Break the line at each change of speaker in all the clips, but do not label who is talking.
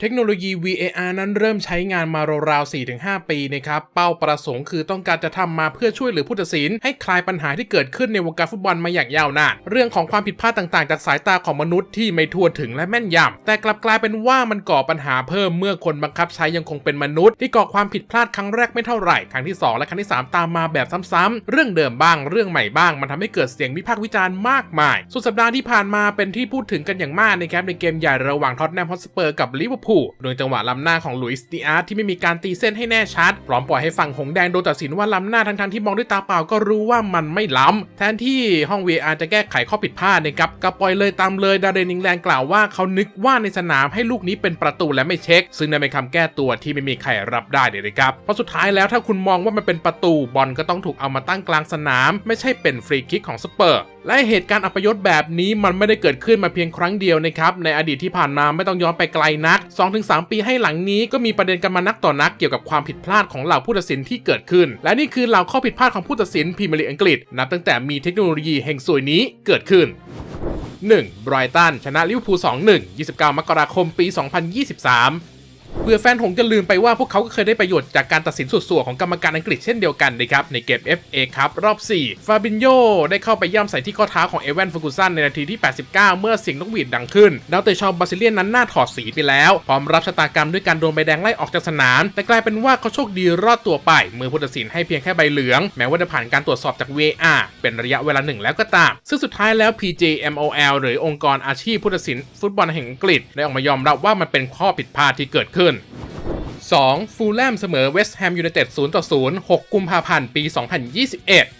เทคโนโลยี VAR นั้นเริ่มใช้งานมาราวๆ 4-5 ปีนะครับ เป้าประสงค์คือต้องการจะทำมาเพื่อช่วยเหลือผู้ตัดสิน ให้คลายปัญหาที่เกิดขึ้นในวงการฟุตบอลมาอย่างยาวนาน เรื่องของความผิดพลาดต่างๆ จากสายตาของมนุษย์ที่ไม่ทั่วถึงและแม่นยำแต่กลับกลายเป็นว่ามันก่อปัญหาเพิ่มเมื่อคนบังคับใช้ยังคงเป็นมนุษย์ ที่ก่อความผิดพลาดครั้งแรกไม่เท่าไหร่ ครั้งที่ 2 และครั้งที่ 3 ตามมาแบบซ้ำๆเรื่องเดิมบ้าง เรื่องใหม่บ้าง มันทำให้เกิดเสียงวิพากษ์วิจารณ์มากมาย สุดสัปดาห์ที่ผ่านมาเป็นที่พูดถึงกันอย่างมากนะครับในเกมใหญ่ระหว่างท็อตแนมฮอตสเปอร์กับลิเวอร์พูลโดยจังหวะล้ำหน้าของลุยส์ดิอาร์ที่ไม่มีการตีเส้นให้แน่ชัด พร้อมปล่อยให้ฝั่งหงแดงโดนตัดสินว่าล้ำหน้าทั้งๆที่มองด้วยตาเปล่าก็รู้ว่ามันไม่ล้ำ แทนที่ห้อง VR จะแก้ไขข้อผิดพลาดนะครับกับปล่อยเลยตามเลยดาเรนิงแลนกล่าวว่าเขานึกว่าในสนามให้ลูกนี้เป็นประตูและไม่เช็ค ซึ่งนั่นเป็นคำแก้ตัวที่ไม่มีใครรับได้เลยนะครับเพราะสุดท้ายแล้วถ้าคุณมองว่ามันเป็นประตูบอลก็ต้องถูกเอามาตั้งกลางสนาม ไม่ใช่เป็นฟรีคิกของสเปอร์ และเหตุการณ์อัปยศแบบนี้มันไม่ได้เกิดขึ้นมาเพียงครั้งเดียวนะครับในอดีตที่ผ่านมาไม่ต้องย้อนไปไกลนัก 2-3 ปีให้หลังนี้ก็มีประเด็นกันมานักต่อนักเกี่ยวกับความผิดพลาดของเหล่าผู้ตัดสินที่เกิดขึ้น และนี่คือเหล่าข้อผิดพลาดของผู้ตัดสินพรีเมียร์ลีกอังกฤษนับตั้งแต่มีเทคโนโลยีแห่งสวยนี้เกิดขึ้น 1. ไบรตันชนะลิเวอร์พูล 2-1 29 มกราคม ปี 2023 เพื่อแฟนหงจะลืมไปว่าพวกเขาก็เคยได้ประโยชน์จากการตัดสินสุดส่วของกรรมการอังกฤษเช่นเดียวกันนะครับ ในเกม FA ครับรอบ 4 ฟาบินโยได้เข้าไปย่ำใส่ที่ข้อเท้าของเอเวนฟกูสันในนาทีที่ 89 เมื่อเสียงนกหวีดดังขึ้นดาวเตะชาวบาซิเลียนนั้นหน้าถอดสีไปแล้ว พร้อมรับชะตากรรมด้วยการโดนใบแดงไล่ออกจากสนาม แต่กลายเป็นว่าเขาโชคดีรอดตัวไป มือผู้ตัดสินให้เพียงแค่ใบเหลือง แม้ว่าจะผ่านการตรวจสอบจาก VAR เป็นระยะเวลาหนึ่งแล้วก็ตาม ซึ่งสุดท้ายแล้ว PJMOL หรือองค์กรอาชีพผู้ตัดสินฟุตบอลแห่งอังกฤษได้ออกมายอมรับว่ามันเป็นข้อผิดพลาดที่เกิดขึ้น 2. ฟูลแลมเสมอเวสต์แฮมยูไนเต็ด0ต่อ0 6 กุมภาพันธ์ปี 2021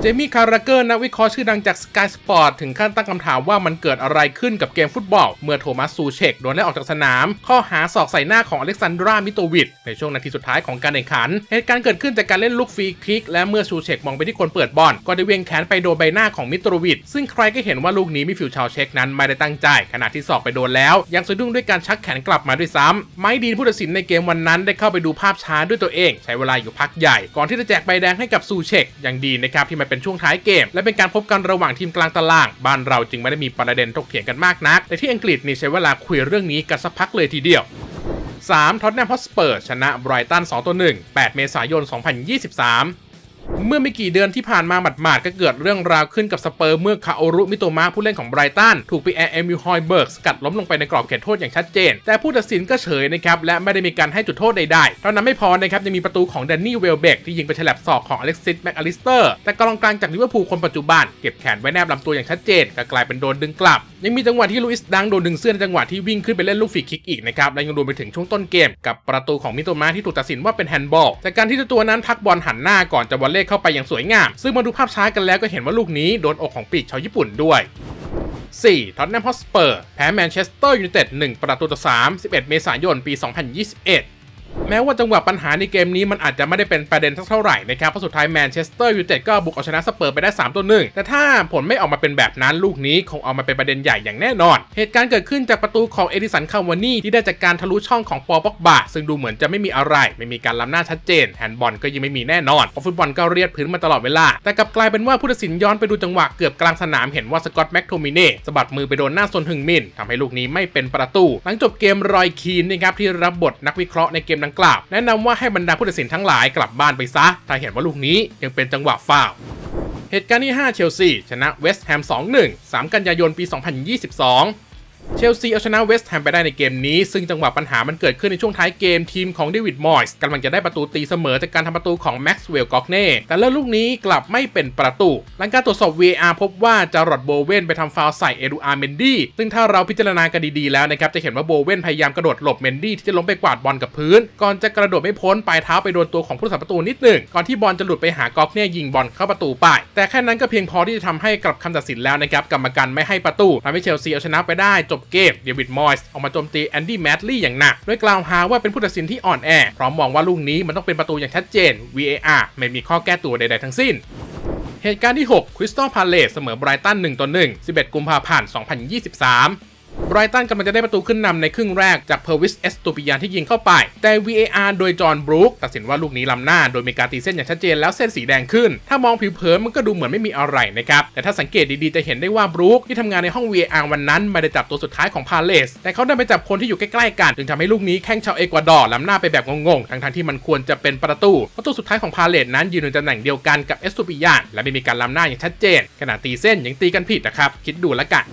เจมี่คาราเกอร์นักวิเคราะห์ชื่อดังจาก Sky Sport ถึงขั้นตั้งคำถามว่ามันเกิดอะไรขึ้นกับเกมฟุตบอล เมื่อโทมัสซูเชกโดนไล่ออกจากสนาม ข้อหาสอกใส่หน้าของอเล็กซานดรามิโตวิชในช่วงนาทีสุดท้ายของการแข่งขัน เหตุการณ์เกิดขึ้นจากการเล่นลูกฟรีคิก และเมื่อซูเชกมองไปที่คนเปิดบอลก็ได้เวียงแขนไปโดนใบหน้าของมิโตวิชซึ่งใครก็เห็นว่าลูกนี้มิฟิวชาวเช็กนั้นไม่ได้ตั้งใจ ขณะที่สอกไปโดนแล้ว ยังสะดุ้งด้วยการชักแขนกลับมาด้วยซ้ำไมดีนผู้ตัดสินในเกมวันนั้นได้เข้าไปดูภาพช้าด้วยตัวเอง ใช้เวลาอยู่พักใหญ่ก่อนที่จะแจกใบแดงให้กับซูเชกอย่างดีนะครับที่มันเป็นช่วงท้ายเกม และเป็นการพบกันระหว่างทีมกลางตาราง บ้านเราจึงไม่ได้มีประเด็นถกเถียงกันมากนัก แต่ที่อังกฤษนี่ใช้เวลาคุยเรื่องนี้กันสักพักเลยทีเดียว 3. ท็อตแนมฮอสเปอร์ชนะไบรตัน2ต่อ1 8 เมษายน 2023 เมื่อไม่กี่เดือนที่ผ่านมาหมาดๆก็เกิดเรื่องราวขึ้นกับสเปอร์เมื่อคาโอรุมิโตมะผู้เล่นของไบรตันถูกปีแอร์เอมิลฮอยเบิร์กสกัดล้มลงไปในกรอบเขตโทษอย่างชัดเจน แต่ผู้ตัดสินก็เฉยนะครับและไม่ได้มีการให้จุดโทษใดๆเท่านั้นไม่พอนะครับยังมีประตูของแดนนี่เวลเบกที่ยิงไปฉลับศอกของอเล็กซิสแมคอลิสเตอร์แต่กองกลางจากลิเวอร์พูลคนปัจจุบันเก็บแขนไว้แนบลำตัวอย่างชัดเจนก็กลายเป็นโดนดึงกลับ ยังมีจังหวะที่ลุยส์ดังโดนดึงเสื้อในจังหวะที่วิ่งขึ้นไปเล่นลูกฟรีคิกอีกนะครับและยังรวมไปถึงช่วงต้นเกม กับประตูของมิโตมะที่ถูกตัดสินว่าเป็นแฮนด์บอลแต่การที่ตัวนั้นพักบอลหันหน้าก่อนจะวอลเลเข้าไปอย่างสวยงาม ซึ่งมาดูภาพช้ากันแล้วก็เห็นว่าลูกนี้โดนอกของปีกชาวญี่ปุ่นด้วย 4. ท็อตแนมฮอสเปอร์ แพ้แมนเชสเตอร์ยูไนเต็ด1ประตูต่อ3 11 เมษายน ปี 2021 แม้ว่าจังหวะปัญหาในเกมนี้มันอาจจะไม่ได้เป็นประเด็นสักเท่าไหร่นะครับเพราะสุดท้ายแมนเชสเตอร์ยูไนเต็ดก็บุกเอาชนะสเปอร์ไปได้3ตัวหนึ่งแต่ถ้าผลไม่ออกมาเป็นแบบนั้นลูกนี้คงเอามาเป็นประเด็นใหญ่อย่างแน่นอน เหตุการณ์เกิดขึ้นจากประตูของเอดิสันคาวานี่ที่ได้จากการทะลุช่องของปอบ็อกบาซึ่งดูเหมือนจะไม่มีอะไร ไม่มีการล้ำหน้าชัดเจนแฮนด์บอลก็ยังไม่มีแน่นอนเพราะฟุตบอลก็เรียดพื้นมาตลอดเวลา แต่กลับกลายเป็นว่าผู้ตัดสินย้อนไปดูจังหวะเกือบกลางสนามเห็นว่าสกอตแม็กโทมิเน่สะบัดมือไปโดนหน้าซนฮึงมินทำให้ลูกนี้ไม่เป็นประตู หลังจบเกมรอยคีนนะครับที่รับบทนักวิเคราะห์ในเกมดังกล่าว แนะนำว่าให้บรรดาผู้ตัดสินทั้งหลายกลับบ้านไปซะ ถ้าเห็นว่าลูกนี้ยังเป็นจังหวะฟาวเหตุการณ์ที่ 5 เชลซี ชนะเวสต์แฮม 2-1 3 กันยายน ปี 2022 เชลซีเอาชนะเวสต์แฮมไปได้ในเกมนี้ ซึ่งจังหวะปัญหามันเกิดขึ้นในช่วงท้ายเกมทีมของเดวิดมอยส์กำลังจะได้ประตูตีเสมอจากการทำประตูของแม็กซ์เวลล์กอกเน่แต่แล้วลูกนี้กลับไม่เป็นประตู หลังการตรวจสอบ VAR พบว่าจารอดโบเวนไปทำฟาวล์ใส่เอดูอาร์เมนดี้ซึ่งถ้าเราพิจารณากันดีๆแล้วนะครับจะเห็นว่าโบเวนพยายามกระโดดหลบเมนดี้ที่จะล้มไปกวาดบอลกับพื้น ก่อนจะกระโดดไม่พ้นปลายเท้าไปโดนตัวของผู้รักษาประตูนิดหนึ่งก่อนที่บอลจะหลุดไปหากอกเน่ยิงบอลเข้าประตูไปแต่แค่นั้นก็เพียงพอที่จะทำให้กลับคำตัดสินแล้วนะครับกรรมการไม่ให้ประตูทำให้เชลซีเอาชนะไปได้จบเกมเดวิดมอยส์ออกมาโจมตีแอนดี้แมดลี่อย่างหนัก โดยกล่าวหาว่าเป็นผู้ตัดสินที่อ่อนแอ พร้อมมองว่าลูกนี้มันต้องเป็นประตูอย่างชัดเจน VAR ไม่มีข้อแก้ตัวใดๆทั้งสิ้นเหตุการณ์ที่ 6 คริสตัลพาเลสเสมอไบรตัน1ต่อ1 11 กุมภาพันธ์ 2023 ไบรตันกำลังจะได้ประตูขึ้นนำในครึ่งแรกจากเพอร์วิสเอสตูปิยานที่ยิงเข้าไป แต่ VAR โดยจอห์นบรูคตัดสินว่าลูกนี้ล้ำหน้า โดยมีการตีเส้นอย่างชัดเจนแล้วเส้นสีแดงขึ้น ถ้ามองผิวเผินมันก็ดูเหมือนไม่มีอะไรนะครับ แต่ถ้าสังเกตดีๆ จะเห็นได้ว่าบรูคที่ทำงานในห้อง VAR วันนั้นไม่ได้จับตัวสุดท้ายของพาเลสแต่เขาได้ไปจับคนที่อยู่ใกล้ๆกันจึงทำให้ลูกนี้แข้งชาวเอกวาดอร์ล้ำหน้าไปแบบงงๆทั้งๆที่มันควรจะเป็นประตูประตูสุดท้ายของพาเลสนั้นยืนในตำแหน่งเดียวกันกับเอสตูปิยานและไม่มีการล้ำหน้าอย่างชัดเจนขณะตีเส้นยังตีกันผิดนะครับคิดดูละกัน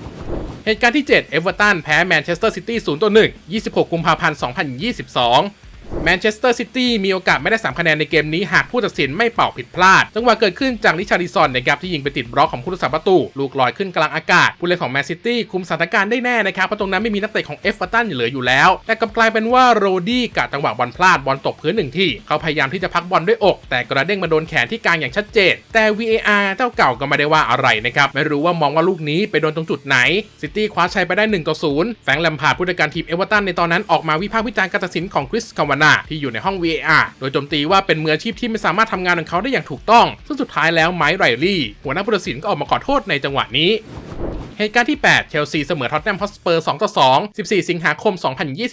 เหตุการณ์ที่ 7 เอเวอร์ตันแพ้แมนเชสเตอร์ซิตี้0ต่อ1 26 กุมภาพันธ์ 2022 แมนเชสเตอร์ซิตี้มีโอกาสไม่ได้ 3 คะแนนในเกมนี้หากผู้ตัดสินไม่เป่าผิดพลาดจังหวะเกิดขึ้นจากลิชาริซอนนะครับที่ยิงไปติดบล็อกของผู้รักษาประตู ลูกลอยขึ้นกลางอากาศ ผู้เล่นของแมนซิตี้คุมสถานการณ์ได้แน่นะครับเพราะตรงนั้นไม่มีนักเตะของเอฟเวอร์ตันเหลืออยู่แล้ว แต่กลับกลายเป็นว่าโรดี้กะจังหวะบอลพลาดบอลตกพื้นหนึ่งที่ เขาพยายามที่จะพักบอลด้วยอก แต่กระเด้งมาโดนแขนที่กลางอย่างชัดเจน แต่ VAR เจ้าเก่าก็ไม่ได้ว่าอะไรนะครับไม่รู้ว่ามองว่าลูกนี้ไปโดนตรงจุดไหนซิตี้คว้าชัยไปได้1ต่อ0แฟงแลมพาร์ดผู้จัดการทีมเอเวอร์ตันในตอนนั้นออกมาวิพากษ์วิจารณ์การตัดสินของคริสคาวานาที่อยู่ในห้อง VAR โดยโจมตีว่าเป็นมืออาชีพที่ไม่สามารถทำงานของเขาได้อย่างถูกต้อง ซึ่งสุดท้ายแล้วไมค์ไรลี่หัวหน้าผู้ตัดสินก็ออกมาขอโทษในจังหวะนี้เหตุการณ์ที่ 8 เชลซีเสมอท็อตแนมฮอตสเปอร์ 2 ต่อ 2 14 สิงหาคม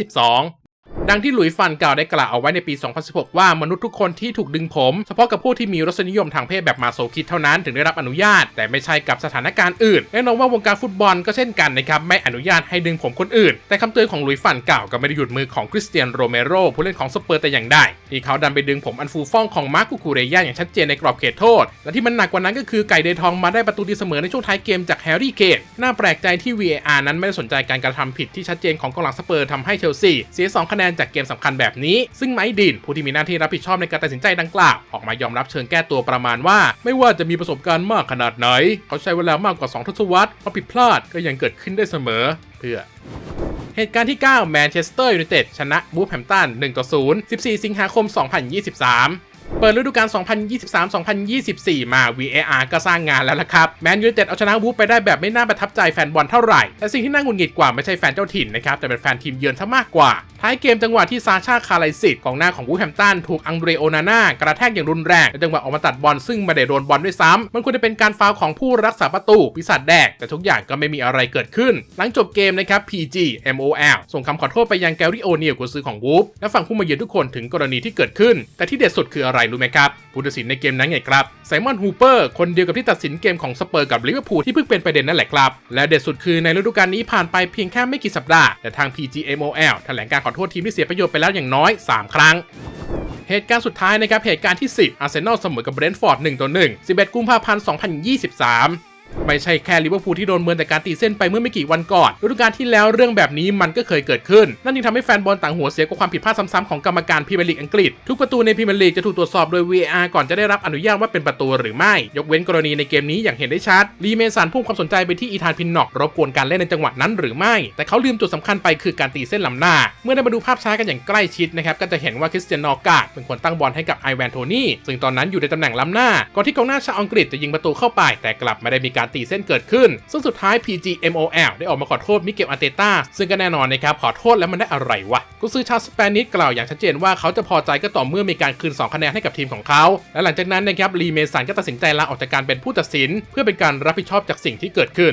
2022 ดังที่หลุยฟันกล่าวได้กล่าวเอาไว้ในปี 2016 ว่ามนุษย์ทุกคนที่ถูกดึงผม เฉพาะกับผู้ที่มีรสนิยมทางเพศแบบมาโซคิดเท่านั้นถึงได้รับอนุญาต แต่ไม่ใช่กับสถานการณ์อื่นแน่นอนว่าวงการฟุตบอลก็เช่นกันนะครับไม่อนุญาตให้ดึงผมคนอื่น แต่คำเตือนของหลุยฟันกล่าวก็ไม่ได้หยุดมือของคริสเตียนโรเมโรผู้เล่นของสเปอร์แต่อย่างใดที่เขาดันไปดึงผมอันฟูฟ่องของมาร์คุคูเรย่าอย่างชัดเจนในกรอบเขตโทษ และที่มันหนักกว่านั้นก็คือไก่เดทองมาได้ประตูตีเสมอในช่วงท้ายเกมจากแฮร์รี่เกตน่าแปลกใจที่ VAR นั้นไม่ได้สนใจการกระทำผิดที่ชัดเจนของกองหลังสเปอร์ทำให้เชลซีเสีย2คะแนนจากเกมสำคัญแบบนี้ ซึ่งไมดินผู้ที่มีหน้าที่รับผิดชอบในการตัดสินใจดังกล่าวออกมายอมรับเชิงแก้ตัวประมาณว่า ไม่ว่าจะมีประสบการณ์มากขนาดไหน เขาใช้เวลามากกว่า 2 ทศวรรษเพราะผิดพลาดก็ยังเกิดขึ้นได้เสมอ เพื่อเหตุการณ์ที่ 9 แมนเชสเตอร์ยูไนเต็ดชนะบูฟแฮมตัน1ต่อ0 14 สิงหาคม 2023 เปิดฤดูกาล 2023-2024 มา VAR ก็สร้างงานแล้วล่ะครับ แมนยูเต็ดเอาชนะวูฟไปได้แบบไม่น่าประทับใจแฟนบอลเท่าไหร่ แต่สิ่งที่น่าหงุดหงิดกว่าไม่ใช่แฟนเจ้าถิ่นนะครับ แต่เป็นแฟนทีมเยือนซะมากกว่า ท้ายเกมจังหวะที่ซาชาคาไลซิตกองหน้าของวูแฮมตันถูกอังเดรโอนาน่ากระแทกอย่างรุนแรงในจังหวะออกมาตัดบอลซึ่งไม่ได้โดนบอลด้วยซ้ำมันควรจะเป็นการฟาวของผู้รักษาประตูปีศาจแดกแต่ทุกอย่างก็ไม่มีอะไรเกิดขึ้น หลังจบเกมนะครับ PG MOL ส่งคำขอโทษไปยังแกรี่โอเนียลกุซือของวูฟและฝั่งผู้มาเยือนทุกคนถึงกรณีที่เกิดขึ้น แต่ที่เด็ดสุดคืออะไรรู้ไหมครับ ผู้ตัดสินในเกมนั้นไงครับไซมอนฮูเปอร์คนเดียวกับที่ตัดสินเกมของสเปอร์กับลิเวอร์พูลที่เพิ่งเป็นประเด็นนั่นแหละครับ และเด็ดสุดคือในฤดูกาลนี้ผ่านไปเพียงแค่ไม่กี่สัปดาห์ แต่ทาง PGMOL แถลงการขอโทษทีมที่เสียประโยชน์ไปแล้วอย่างน้อย 3 ครั้งเหตุการณ์สุดท้ายนะครับ เหตุการณ์ที่ 10 อาร์เซนอลเสมอกับเบรนท์ฟอร์ด1ต่อ1 11 กุมภาพันธ์ 2023 ไม่ใช่แค่ลิเวอร์พูลที่โดนเมินแต่การตีเส้นไปเมื่อไม่กี่วันก่อนฤดูกาลที่แล้วเรื่องแบบนี้มันก็เคยเกิดขึ้น นั่นจึงทำให้แฟนบอลต่างหัวเสียกับความผิดพลาดซ้ำๆของกรรมการพรีเมียร์ลีกอังกฤษ ทุกประตูในพรีเมียร์ลีกจะถูกตรวจสอบโดย VAR ก่อนจะได้รับอนุญาตว่าเป็นประตูหรือไม่ ยกเว้นกรณีในเกมนี้อย่างเห็นได้ชัดลีเมสันพุ่งความสนใจไปที่อีธานพินน็อกรบกวนการเล่นในจังหวะนั้นหรือไม่ แต่เขาลืมจุดสำคัญไปคือการตีเส้นลำหน้า เมื่อได้มาดูภาพช้ากันอย่างใกล้ชิดนะครับก็จะเห็นว่าคริสเตียนนอกาดเป็นคนตั้งบอลให้กับไอแวนโทนี่ซึ่งตอนนั้นอยู่ในตำแหน่งล้ำหน้าก่อนที่กองหน้าชาวอังกฤษจะยิงประตูเข้าไป แต่กลับไม่ได้มีการตีเส้นเกิดขึ้น ซึ่งสุดท้าย PGMOL ได้ออกมาขอโทษมิเกลอาเตต้าซึ่งก็แน่นอนนะครับขอโทษแล้วมันได้อะไรวะกุซือชาวสเปนิชกล่าวอย่างชัดเจนว่าเขาจะพอใจก็ต่อเมื่อมีการคืน 2 คะแนนให้กับทีมของเขา และหลังจากนั้นนะครับลีเมสันก็ตัดสินใจลาออกจากการเป็นผู้ตัดสิน เพื่อเป็นการรับผิดชอบจากสิ่งที่เกิดขึ้น